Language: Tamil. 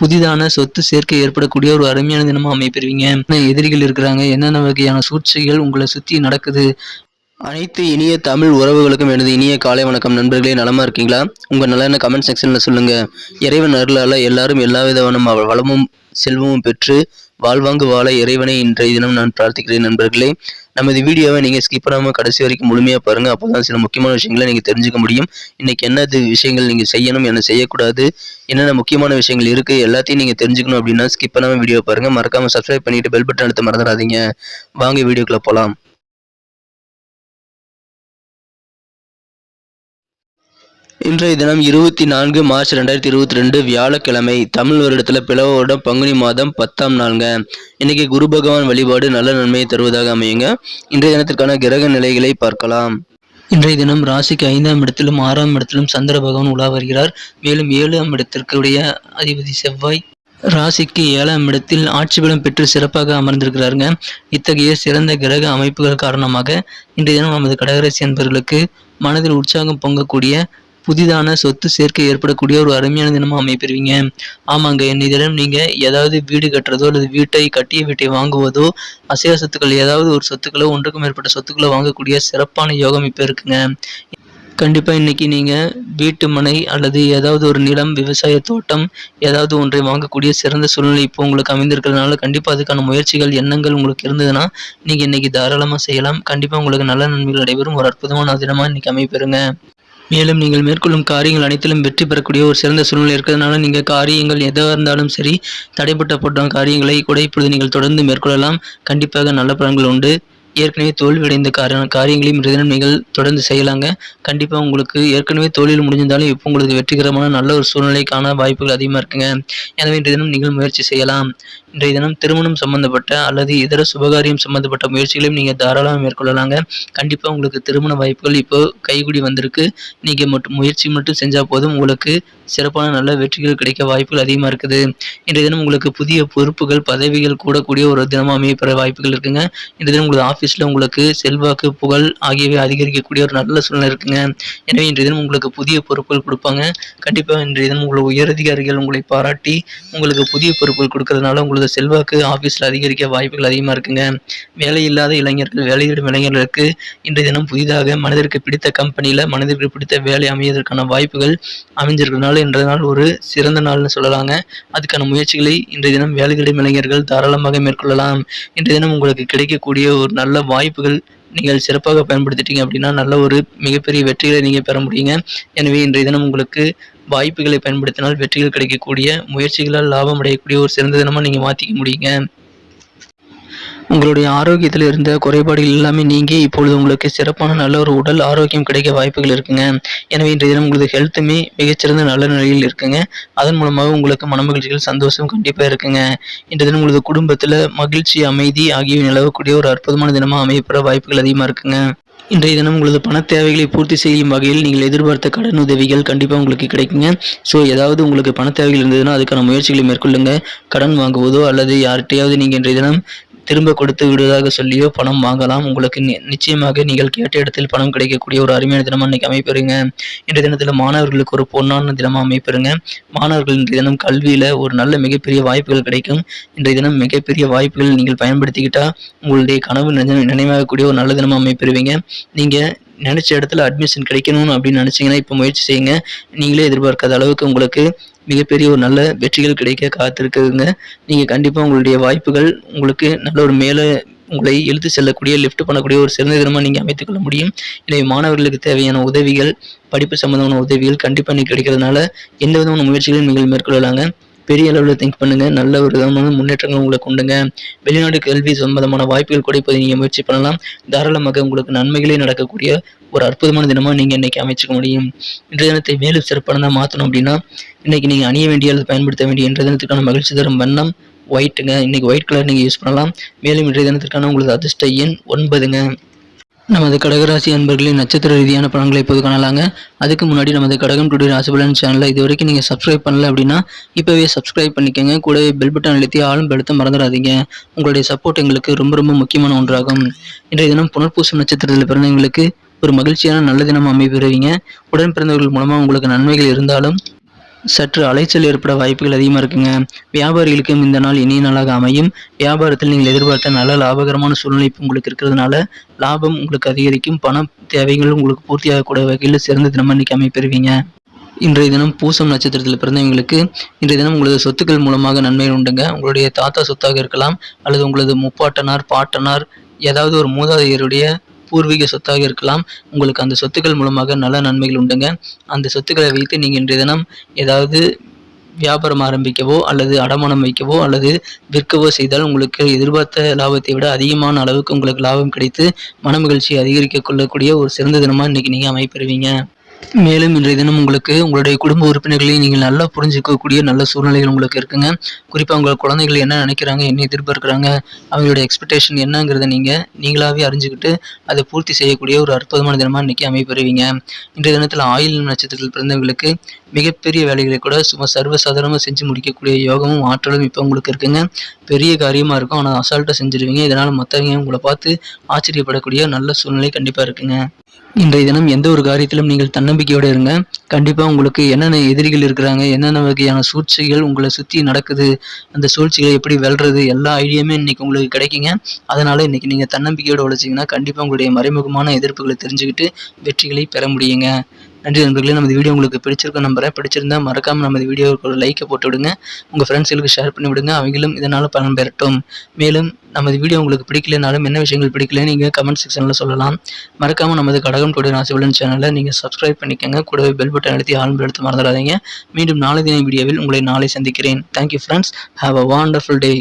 புதிதான சொத்து சேர்க்கை ஏற்படக்கூடிய ஒரு அருமையான தினமா அமைப்பெறுவீங்க எதிரிகள் இருக்கிறாங்க என்னென்ன வகையான சூழ்ச்சிகள் உங்களை சுற்றி நடக்குது அனைத்து இனிய தமிழ் உறவுகளுக்கும் எனது இனிய காலை வணக்கம். நண்பர்களே நலமாக இருக்கீங்களா? உங்கள் நலன கமெண்ட் செக்ஷனில் சொல்லுங்கள் இறைவன் அருளால எல்லாரும் எல்லா விதமான வளமும் செல்வமும் பெற்று வாழ்வாங்கு வாழ இறைவனை இன்றைய தினம் நான் பிரார்த்திக்கிறேன் நண்பர்களே. நமது வீடியோவை நீங்கள் ஸ்கிப் பண்ணாமல் கடைசி வரைக்கும் முழுமையாக பாருங்கள் அப்போ தான் சில முக்கியமான விஷயங்களை நீங்கள் தெரிஞ்சுக்க முடியும். இன்றைக்கி என்னது விஷயங்கள் நீங்கள் செய்யணும் என்ன செய்யக்கூடாது என்னென்ன முக்கியமான விஷயங்கள் இருக்குது எல்லாத்தையும் நீங்கள் தெரிஞ்சுக்கணும் அப்படின்னா ஸ்கிப் பண்ணாமல் வீடியோ பாருங்கள் மறக்காமல் சப்ஸ்கிரைப் பண்ணிவிட்டு பெல் பட்டன் அழுத்த மறந்துடாதீங்க. வாங்க வீடியோக்குள்ளே போகலாம் இன்றைய தினம் இருபத்தி நான்கு மார்ச் ரெண்டாயிரத்தி இருபத்தி ரெண்டு வியாழக்கிழமை தமிழ் வருடத்துல பிளவோடம் பங்குனி மாதம் பத்தாம் நாளுங்க. இன்னைக்கு குரு பகவான் வழிபாடு நல்ல நன்மையை தருவதாக அமையுங்க. இன்றைய தினத்திற்கான கிரக நிலைகளை பார்க்கலாம். இன்றைய தினம் ராசிக்கு ஐந்தாம் இடத்திலும் ஆறாம் இடத்திலும் சந்திர பகவான் உலா வருகிறார். மேலும் ஏழாம் இடத்திற்குடைய அதிபதி செவ்வாய் ராசிக்கு ஏழாம் இடத்தில் ஆட்சி பலம் பெற்று சிறப்பாக அமர்ந்திருக்கிறாருங்க. இத்தகைய சிறந்த கிரக அமைப்புகள் காரணமாக இன்றைய தினம் நமது கடகராசி அன்பர்களுக்கு மனதில் உற்சாகம் பொங்கக்கூடிய புதிதான சொத்து சேர்க்கை ஏற்படக்கூடிய ஒரு அருமையான தினமாக அமைப்பெறுவீங்க ஆமாங்க இன்னைய தினம் நீங்கள் ஏதாவது வீடு கட்டுறதோ அல்லது வீட்டை கட்டிய வீட்டை வாங்குவதோ அசைவ சொத்துக்கள் ஏதாவது ஒரு சொத்துக்களோ ஒன்றுக்கும் மேற்பட்ட சொத்துக்களோ வாங்கக்கூடிய சிறப்பான யோகம் இப்போ இருக்குங்க. கண்டிப்பாக இன்னைக்கு நீங்கள் வீட்டு மனை அல்லது ஏதாவது ஒரு நிலம் விவசாய தோட்டம் ஏதாவது ஒன்றை வாங்கக்கூடிய சிறந்த சூழ்நிலை இப்போ உங்களுக்கு அமைந்திருக்கிறதுனால கண்டிப்பாக அதுக்கான முயற்சிகள் எண்ணங்கள் உங்களுக்கு இருந்ததுன்னா நீங்கள் இன்றைக்கி தாராளமாக செய்யலாம். கண்டிப்பாக உங்களுக்கு நல்ல நன்மைகள் நடைபெறும் ஒரு அற்புதமான தினமாக இன்னைக்கு அமைப்பெறுங்க மேலும் நீங்கள் மேற்கொள்ளும் காரியங்கள் அனைத்திலும் வெற்றி பெறக்கூடிய ஒரு சிறந்த சூழ்நிலை இருக்கிறதுனால நீங்கள் காரியங்கள் எதாக இருந்தாலும் சரி தடைப்பட்டப்பட்ட காரியங்களை கூட இப்பொழுது நீங்கள் தொடர்ந்து மேற்கொள்ளலாம். கண்டிப்பாக நல்ல பலன்கள் உண்டு. ஏற்கனவே தோல்வியடைந்த கார காரியங்களையும் இன்றைய தினம் நீங்கள் தொடர்ந்து செய்யலாங்க. கண்டிப்பாக உங்களுக்கு ஏற்கனவே தோல்வியில் முடிஞ்சிருந்தாலும் இப்போ உங்களுக்கு வெற்றிகரமான நல்ல ஒரு சூழ்நிலைக்கான வாய்ப்புகள் அதிகமாக இருக்குங்க. எனவே இன்றைய தினம் நீங்கள் முயற்சி செய்யலாம். இன்றைய தினம் திருமணம் சம்பந்தப்பட்ட அல்லது இதர சுபகாரியம் சம்பந்தப்பட்ட முயற்சிகளையும் நீங்கள் தாராளமாக மேற்கொள்ளலாங்க. கண்டிப்பாக உங்களுக்கு திருமண வாய்ப்புகள் இப்போ கைகூடி வந்திருக்கு. நீங்கள் மட்டும் முயற்சி மட்டும் செஞ்சால் போதும் உங்களுக்கு சிறப்பான நல்ல வெற்றிகள் கிடைக்க வாய்ப்புகள் அதிகமாக இருக்குது. இன்றைய தினம் உங்களுக்கு புதிய பொறுப்புகள் பதவிகள் கூடக்கூடிய ஒரு தினமாக அமையப்பெற வாய்ப்புகள் இருக்குங்க. இன்றைய தினம் உங்களுக்கு ஆஃபீஸ் ஆஃபீஸில் உங்களுக்கு செல்வாக்கு புகழ் ஆகியவை அதிகரிக்கக்கூடிய ஒரு நல்ல சூழ்நிலை இருக்குங்க. எனவே இன்றைய தினம் உங்களுக்கு புதிய பொறுப்புகள் கொடுப்பாங்க. கண்டிப்பாக இன்றைய தினம் உங்களை உயரதிகாரிகள் உங்களை பாராட்டி உங்களுக்கு புதிய பொறுப்புகள் கொடுக்கறதுனால உங்களது செல்வாக்கு ஆஃபீஸில் அதிகரிக்க வாய்ப்புகள் அதிகமாக இருக்குங்க. வேலை இல்லாத இளைஞர்கள் வேலையிடும் இளைஞர்களுக்கு இன்றைய தினம் புதிதாக மனதிற்கு பிடித்த கம்பெனியில் மனதிற்கு பிடித்த வேலை அமைவதற்கான வாய்ப்புகள் அமைஞ்சிருக்கிறதுனால இன்றைய நாள் ஒரு சிறந்த நாள்னு சொல்லலாங்க. அதுக்கான முயற்சிகளை இன்றைய தினம் வேலை இளைஞர்கள் தாராளமாக மேற்கொள்ளலாம். இன்றைய தினம் உங்களுக்கு கிடைக்கக்கூடிய ஒரு நல்ல நல்ல வாய்ப்புகள் நீங்கள் சிறப்பாக பயன்படுத்திட்டீங்க அப்படின்னா நல்ல ஒரு மிகப்பெரிய வெற்றிகளை நீங்கள் பெற முடியுங்க. எனவே இன்றைய தினம் உங்களுக்கு வாய்ப்புகளை பயன்படுத்தினால் வெற்றிகள் கிடைக்கக்கூடிய முயற்சிகளால் லாபம் அடையக்கூடிய ஒரு சிறந்த தினமாக நீங்கள் மாற்றிக்க முடியுங்க. உங்களுடைய ஆரோக்கியத்தில் இருந்த குறைபாடுகள் எல்லாமே நீங்கி இப்பொழுது உங்களுக்கு சிறப்பான நல்ல ஒரு உடல் ஆரோக்கியம் கிடைக்க வாய்ப்புகள் இருக்குங்க. எனவே இன்றைய தினம் உங்களது ஹெல்த்துமே மிகச்சிறந்த நல்ல நிலையில் இருக்குங்க. அதன் மூலமாக உங்களுக்கு மனமகிழ்ச்சிகள் சந்தோஷம் கண்டிப்பாக இருக்குங்க. இன்றைய தினம் உங்களது குடும்பத்தில் மகிழ்ச்சி அமைதி ஆகியவை நிலவக்கூடிய ஒரு அற்புதமான தினமாக அமையப்பெற வாய்ப்புகள் அதிகமாக இருக்குங்க. இன்றைய தினம் உங்களது பண தேவைகளை பூர்த்தி செய்யும் வகையில் நீங்கள் எதிர்பார்த்த கடன் உதவிகள் கண்டிப்பாக உங்களுக்கு கிடைக்குங்க. ஸோ ஏதாவது உங்களுக்கு பண தேவைகள் இருந்ததுன்னா அதுக்கான முயற்சிகளை மேற்கொள்ளுங்க. கடன் வாங்குவதோ அல்லது யார்கிட்டையாவது நீங்கள் இன்றைய தினம் திரும்ப கொடுத்து விடுவதாக சொல்லியோ பணம் வாங்கலாம். உங்களுக்கு நி- நிச்சயமாக நீங்கள் கேட்ட இடத்தில் பணம் கிடைக்கக்கூடிய ஒரு அருமையான தினமாக இன்னைக்கு அமைப்பெறுங்க. இன்றைய தினத்தில் மாணவர்களுக்கு ஒரு பொன்னான தினமாக அமைப்பெறுங்க. மாணவர்கள் இன்றைய தினம் கல்வியில் ஒரு நல்ல மிகப்பெரிய வாய்ப்புகள் கிடைக்கும். இன்றைய தினம் மிகப்பெரிய வாய்ப்புகள் நீங்கள் பயன்படுத்திக்கிட்டா உங்களுடைய கனவு நினை- நினைவாகக்கூடிய ஒரு நல்ல தினமாக அமைப்பெறுவீங்க. நீங்கள் நினச்ச இடத்துல அட்மிஷன் கிடைக்கணும்னு அப்படின்னு நினச்சிங்கன்னா இப்போ முயற்சி செய்யுங்க. நீங்களே எதிர்பார்க்காத அளவுக்கு உங்களுக்கு மிகப்பெரிய ஒரு நல்ல வெற்றிகள் கிடைக்க காத்திருக்குதுங்க நீங்கள் கண்டிப்பாக உங்களுடைய வாய்ப்புகள் உங்களுக்கு நல்ல ஒரு மேலே உங்களை இழுத்து செல்லக்கூடிய லிஃப்ட் பண்ணக்கூடிய ஒரு சிறந்த தினமாக நீங்கள் அமைத்துக்கொள்ள முடியும். எனவே மாணவர்களுக்கு தேவையான உதவிகள் படிப்பு சம்பந்தமான உதவிகள் கண்டிப்பாக நீங்கள் கிடைக்கிறதுனால எந்த விதமான முயற்சிகளையும் நீங்கள் மேற்கொள்ளலாங்க. பெரிய அளவில் திங்க் பண்ணுங்க. நல்ல ஒரு விதமான முன்னேற்றங்கள் உங்களுக்கு கொண்டுங்க. வெளிநாடு கல்வி சம்பந்தமான வாய்ப்புகள் கூட இப்போ நீங்கள் முயற்சி பண்ணலாம். தாராளமாக உங்களுக்கு நன்மைகளே நடக்கக்கூடிய ஒரு அற்புதமான தினமாக நீங்கள் இன்னைக்கு அமைச்சிக்க முடியும். இன்றைய தினத்தை மேலும் சிறப்பானதாக மாற்றணும் அப்படின்னா இன்னைக்கு நீங்கள் அணிய வேண்டிய அல்லது பயன்படுத்த வேண்டிய இன்றைய தினத்துக்கான மகிழ்ச்சி தரும் வண்ணம் ஒயிட்டுங்க இன்னைக்கு ஒயிட் கலர் நீங்கள் யூஸ் பண்ணலாம். மேலும் இன்றைய தினத்திற்கான உங்களது அதிர்ஷ்ட எண் ஒன்பதுங்க. நமது கடகராசி அன்பர்களின் நட்சத்திர ரீதியான பலன்களை இப்போது காணலாங்க. அதுக்கு முன்னாடி நமது கடகம் டுடே ராசிபலன் சேனலை இது வரைக்கும் நீங்கள் சப்ஸ்கிரைப் பண்ணல அப்படின்னா இப்போவே சப்ஸ்கிரைப் பண்ணிக்கோங்க. கூடவே பெல் பட்டன் அழுத்தி ஆளும் பெலுத்த மறந்துடாதீங்க. உங்களுடைய சப்போர்ட் எங்களுக்கு ரொம்ப ரொம்ப முக்கியமான ஒன்றாகும். இன்றைய தினம் புனர்பூசம் நட்சத்திரத்தில் பிறந்தவங்களுக்கு ஒரு மகிழ்ச்சியான நல்ல தினம் அமைப்பெறுவீங்க உடன் பிறந்தவர்கள் மூலமாக உங்களுக்கு நன்மைகள் இருந்தாலும் சற்று அலைச்சல் ஏற்பட வாய்ப்புகள் அதிகமாக இருக்குங்க. வியாபாரிகளுக்கும் இந்த நாள் இனிய நாளாக அமையும். வியாபாரத்தில் நீங்கள் எதிர்பார்த்த நல்ல லாபகரமான சூழ்நிலை உங்களுக்கு இருக்கிறதுனால லாபம் உங்களுக்கு அதிகரிக்கும். பண தேவைகள் உங்களுக்கு பூர்த்தியாகக்கூடிய வகையில் சிறந்த தினம் இன்னைக்கு அமைப்பெறுவீங்க. இன்றைய தினம் பூசம் நட்சத்திரத்தில் பிறந்தவங்களுக்கு இன்றைய தினம் உங்களது சொத்துக்கள் மூலமாக நன்மைகள் உண்டுங்க. உங்களுடைய தாத்தா சொத்தாக இருக்கலாம் அல்லது உங்களது முப்பாட்டனார் பாட்டனார் ஏதாவது ஒரு மூதாதையருடைய பூர்வீக சொத்தாக இருக்கலாம். உங்களுக்கு அந்த சொத்துக்கள் மூலமாக நல்ல நன்மைகள் உண்டுங்க. அந்த சொத்துக்களை வைத்து நீங்கள் இன்றைய தினம் ஏதாவது வியாபாரம் ஆரம்பிக்கவோ அல்லது அடமானம் வைக்கவோ அல்லது விற்கவோ செய்தால் உங்களுக்கு எதிர்பார்த்த லாபத்தை விட அதிகமான அளவுக்கு உங்களுக்கு லாபம் கிடைத்து மனமகிழ்ச்சி அதிகரிக்க கொள்ளக்கூடிய ஒரு சிறந்த தினமாக இன்றைக்கி நீங்கள் அமைப்பெறுவீங்க. மேலும் இன்றைய தினம் உங்களுக்கு உங்களுடைய குடும்ப உறுப்பினர்களை நீங்கள் நல்லா புரிஞ்சுக்கக்கூடிய நல்ல சூழ்நிலைகள் உங்களுக்கு இருக்குங்க. குறிப்பாக உங்கள் குழந்தைகள் என்ன நினைக்கிறாங்க என்ன எதிர்பார்க்குறாங்க அவங்களுடைய எக்ஸ்பெக்டேஷன் என்னங்கிறத நீங்கள் நீங்களாகவே அறிஞ்சுக்கிட்டு அதை பூர்த்தி செய்யக்கூடிய ஒரு அற்புதமான தினமாக இன்றைக்கி அமைப்பெறுவீங்க இன்றைய தினத்தில் ஆயில் நட்சத்திரத்தில் பிறந்தவங்களுக்கு மிகப்பெரிய வேலைகளை கூட சும்மா சர்வசாதாரணமாக செஞ்சு முடிக்கக்கூடிய யோகமும் ஆற்றலும் இப்போ உங்களுக்கு இருக்குங்க. பெரிய காரியமாக இருக்கும். ஆனால் அசால்ட்டாக செஞ்சுருவீங்க. இதனால் மற்றவங்க உங்களை பார்த்து ஆச்சரியப்படக்கூடிய நல்ல சூழ்நிலை கண்டிப்பாக இருக்குங்க. இன்றைய தினம் எந்த ஒரு காரியத்திலும் நீங்கள் தன்னம்பிக்கையோடு இருங்க. கண்டிப்பாக உங்களுக்கு என்னென்ன எதிரிகள் இருக்கிறாங்க என்னென்ன வகையான சூழ்ச்சிகள் உங்களை சுற்றி நடக்குது அந்த சூழ்ச்சிகளை எப்படி வெல்றது எல்லா ஐடியாமே இன்னைக்கு உங்களுக்கு கிடைக்குங்க. அதனால் இன்னைக்கு நீங்கள் தன்னம்பிக்கையோடு உழைச்சிங்கன்னா கண்டிப்பாக உங்களுடைய மறைமுகமான எதிர்ப்புகளை தெரிஞ்சுக்கிட்டு வெற்றிகளை பெற முடியுங்க. நன்றி நண்பர்களே. நமது வீடியோ உங்களுக்கு பிடிச்சிருக்க நம்புறேன். பிடிச்சிருந்தா மறக்காமல் நமது வீடியோவுக்கு ஒரு லைக்கை போட்டு விடுங்க உங்கள் ஃப்ரெண்ட்ஸுகளுக்கு ஷேர் பண்ணி விடுங்க. அவங்களும் இதனால் பலன் பெறட்டும். மேலும் நமது வீடியோ உங்களுக்கு பிடிக்கலனாலும் என்ன விஷயங்கள் பிடிக்கல நீங்கள் கமெண்ட் செக்ஷனில் சொல்லலாம். மறக்காமல் நமது கடகம் டுடே ராசிபலன் சேனலை நீங்கள் சப்ஸ்கிரைப் பண்ணிக்கோங்க. கூடவே பெல் பட்டன் அழுத்தி ஆளும் எடுத்து மறந்துடாதீங்க. மீண்டும் நாளை தின வீடியோவில் உங்களை நாளை சந்திக்கிறேன். Thank you friends have a wonderful day